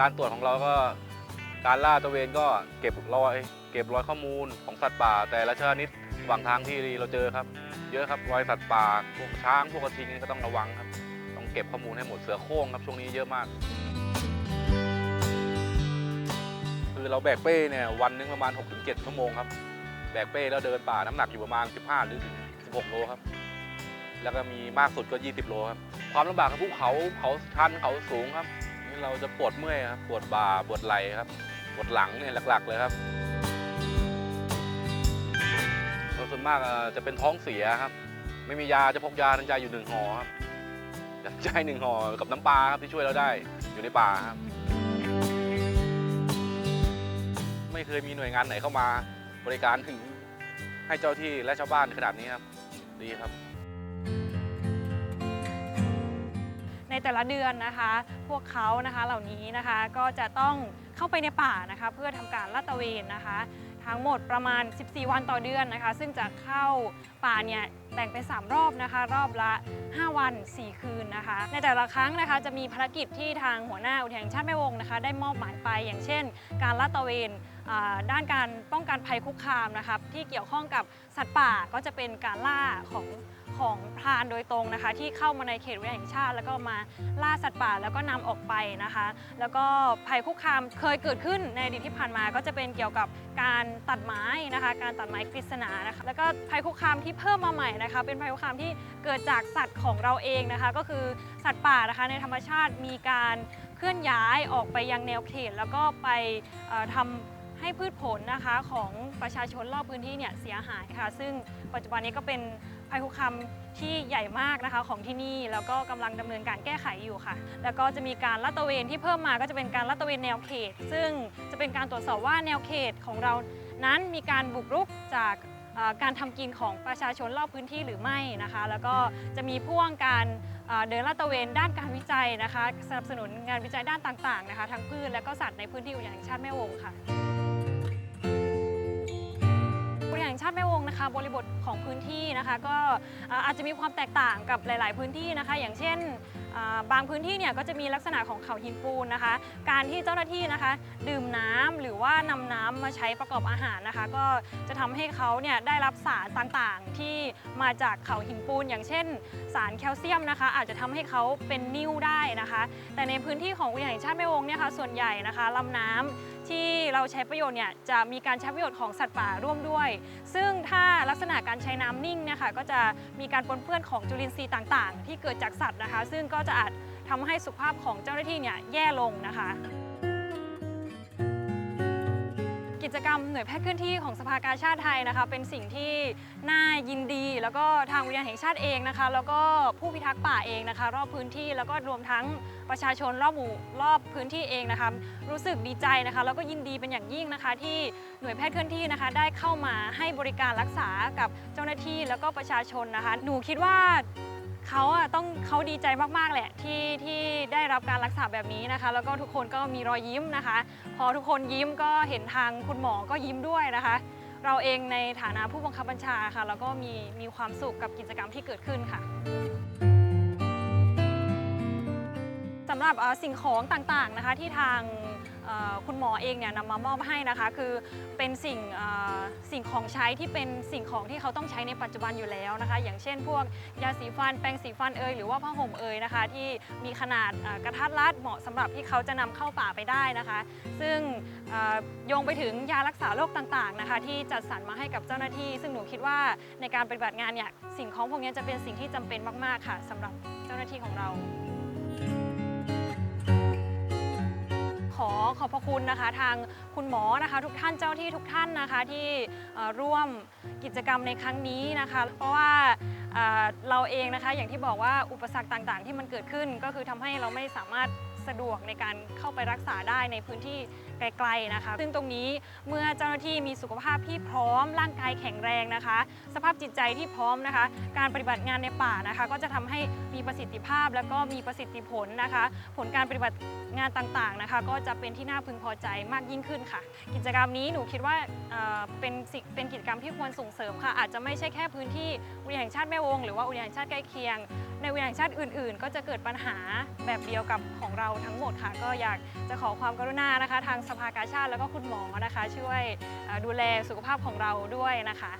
การตรวจของเราก็การล่าตระเวนก็เก็บรอย เก็บรอยข้อมูลของสัตว์ป่า แต่ละชนิดระหว่างทางที่เราเจอครับ เยอะครับรอยสัตว์ป่าพวกช้างพวกกระทิงก็ต้องระวังครับ ต้องเก็บข้อมูลให้หมดเสือโคร่งครับช่วงนี้เยอะมาก คือเราแบกเป้เนี่ยวันนึงประมาณ 6-7ชั่วโมงครับแบกเป้แล้วเดินป่าน้ำหนักอยู่ประมาณ 15 หรือถึง16 โลครับ แล้วก็มีมากสุดก็ 20 โลครับ ความลำบากขอภูเขาเขาชันเขาสูงครับ นี่เราจะปวดเมื่อยครับปวดบ่าปวดไหล่ครับปวดหลังเนี่ยหลัก ๆ เลยครับแล้วส่วนมากจะเป็นท้องเสียครับ ไม่มียาจะพกยาทันใจอยู่หนึ่งห่อครับยาทันใจหนึ่งห่อกับน้ำปลาครับที่ช่วยเราได้อยู่ในป่าครับ ไม่เคยมีหน่วยงานไหนเข้ามาบริการถึงให้เจ้าที่และชาวบ้านขนาดนี้ครับ ดีครับ แต่ละเดือนนะคะ พวกเขานะคะเหล่านี้นะคะก็จะต้องเข้าไปในป่านะคะ เพื่อทำการลาดตระเวนนะคะ ทั้งหมดประมาณ 14 วันต่อเดือนนะคะ ซึ่งจะเข้าป่าเนี่ยแบ่งเป็น 3 รอบนะคะ รอบละ 5 วัน 4 คืนนะคะ ในแต่ละครั้งนะคะจะมีภารกิจที่ทางหัวหน้าอุทยานแห่งชาติแม่วงนะคะ ได้มอบหมายไปอย่างเช่น การลาดตระเวนด้านการป้องกันภัยคุกคามนะครับที่เกี่ยวข้องกับสัตว์ป่าก็จะเป็นการล่าของ ของพรานโดยตรงนะคะ ที่เข้ามาในเขตอุทยานแห่งชาติ แล้วก็มาล่าสัตว์ป่าแล้วก็นำออกไปนะคะ แล้วก็ภัยคุกคามเคยเกิดขึ้นในอดีตที่ผ่านมา ก็จะเป็นเกี่ยวกับการตัดไม้นะคะ การตัดไม้กฤษณานะคะแล้วก็ภัยคุกคามที่เพิ่มมาใหม่นะคะ เป็นภัยคุกคามที่เกิดจากสัตว์ของเราเองนะคะ ก็คือสัตว์ป่านะคะในธรรมชาติมีการเคลื่อนย้ายออกไปยังแนวเขตแล้วก็ไปเอ่อทำให้พืชผลนะคะของประชาชนรอบพื้นที่เนี่ยเสียหายค่ะ ซึ่งปัจจุบันนี้ก็เป็น ภัยคุกคามที่ใหญ่มากนะคะของที่นี่แล้วก็กำลังดำเนินการแก้ไขอยู่ค่ะ แล้วก็จะมีการลาดตระเวนที่เพิ่มมาก็จะเป็นการลาดตระเวนแนวเขต ซึ่งจะเป็นการตรวจสอบว่าแนวเขตของเรานั้นมีการบุกรุกจากการทำกินของประชาชนรอบพื้นที่หรือไม่นะคะ แล้วก็จะมีพ่วงการเดินลาดตระเวนด้านการวิจัยนะคะ สนับสนุนงานวิจัยด้านต่างๆนะคะทั้งพืชและก็สัตว์ในพื้นที่อุทยานแห่งชาติแม่วงค่ะอุทยานแห่งชาติแม่ นะคะบริบทของพื้นที่นะคะก็อาจจะมีความแตกต่างกับหลาย ๆ พื้นที่นะคะ อย่างเช่น บางพื้นที่เนี่ยก็จะมีลักษณะของเขาหินปูนนะคะ การที่เจ้าหน้าที่นะคะ ดื่มน้ำหรือว่านำน้ำมาใช้ประกอบอาหารนะคะ ก็จะทำให้เขาเนี่ยได้รับสารต่างๆ ที่มาจากเขาหินปูน อย่างเช่น สารแคลเซียมนะคะ อาจจะทำให้เขาเป็นนิ่วได้นะคะ แต่ในพื้นที่ของอุทยานแห่งชาติแม่วงเนี่ยค่ะส่วนใหญ่นะคะลำน้ำที่เราใช้ประโยชน์เนี่ยจะมีการใช้ประโยชน์ของสัตว์ป่าร่วมด้วย ซึ่งถ้าลักษณะการใช้น้ำนิ่งเนี่ยค่ะก็จะมีการปนเปื้อนของจุลินทรีย์ต่างๆ ที่เกิดจากสัตว์นะคะ ซึ่งก็จะอาจทำให้สุขภาพของเจ้าหน้าที่เนี่ยแย่ลงนะคะ กิจกรรมหน่วยแพทย์เคลื่อนที่ของสภากาชาติไทยนะคะ เป็นสิ่งที่น่ายินดี แล้วก็ทางอุทยาแห่งชาติเองนะคะ แล้วก็ผู้พิทักษ์ป่าเองนะคะ รอบพื้นที่แล้วก็รวมทั้งประชาชนรอบหมู่รอบพื้นที่เองนะคะ รู้สึกดีใจนะคะ แล้วก็ยินดีเป็นอย่างยิ่งนะคะ ที่หน่วยแพทย์เคลื่อนที่นะคะ ได้เข้ามาให้บริการรักษากับเจ้าหน้าที่แล้วก็ประชาชนนะคะ หนูคิดว่า เขาอะต้องเขาดีใจมากๆแหละที่ที่ได้รับการรักษาแบบนี้นะคะ แล้วก็ทุกคนก็มีรอยยิ้มนะคะ พอทุกคนยิ้มก็เห็นทางคุณหมอก็ยิ้มด้วยนะคะ เราเองในฐานะผู้บังคับบัญชาค่ะ แล้วก็มีมีความสุขกับกิจกรรมที่เกิดขึ้นค่ะำหรับสิ่งของต่างๆนะคะที่ทางคุณหมอเองเนี่ยนำมามอบให้นะคะคือเป็นสิ่งสิ่งของใช้ที่เป็นสิ่งของที่เขาต้องใช้ในปัจจุบันอยู่แล้วนะคะ อย่างเช่น พวกยาสีฟันแปรงสีฟันเอยหรือว่าผ้าห่มเอยนะคะ ที่มีขนาดกระทัดรัดเหมาะสำหรับที่เขาจะนำเข้าป่าไปได้นะคะ ซึ่งโยงไปถึงยารักษาโรคต่างๆนะคะ ที่จัดสรรมาให้กับเจ้าหน้าที่ ซึ่งหนูคิดว่าในการปฏิบัติงานเนี่ยสิ่งของพวกนี้จะเป็นสิ่งที่จำเป็นมากๆค่ะสำหรับเจ้าหน้าที่ของเรา อขอบพระคุณนะคะ ทางคุณหมอนะคะทุกท่านเจ้าที่ทุกท่านนะคะที่ร่วมกิจกรรมในครั้งนี้นะคะ เพราะว่าเอ่อเราเองนะคะอย่างที่บอกว่าอุปสรรคต่างๆ ที่มันเกิดขึ้นก็คือทำให้เราไม่สามารถ สะดวกในการเข้าไปรักษาได้ในพื้นที่ไกลๆนะคะ ซึ่งตรงนี้เมื่อเจ้าหน้าที่มีสุขภาพที่พร้อมร่างกายแข็งแรงนะคะ สภาพจิตใจที่พร้อมนะคะ การปฏิบัติงานในป่านะคะ ก็จะทำให้มีประสิทธิภาพแล้วก็มีประสิทธิผลนะคะ ผลการปฏิบัติงานต่างๆนะคะ ก็จะเป็นที่น่าพึงพอใจมากยิ่งขึ้นค่ะ กิจกรรมนี้หนูคิดว่าเเป็นเป็นกิจกรรมที่ควรส่งเสริมค่ะ อาจจะไม่ใช่แค่พื้นที่อุทยานแห่งชาติแม่วงหรือว่าอุทยานแห่งชาติใกล้เคียง ในอุทยานแห่งชาติอื่น ๆ ก็จะเกิดปัญหาแบบเดียวกับของเราทั้งหมดค่ะ ก็อยากจะขอความกรุณานะคะ ทางสภากาชาติแล้วก็คุณหมอนะคะ ช่วยดูแลสุขภาพของเราด้วยนะคะ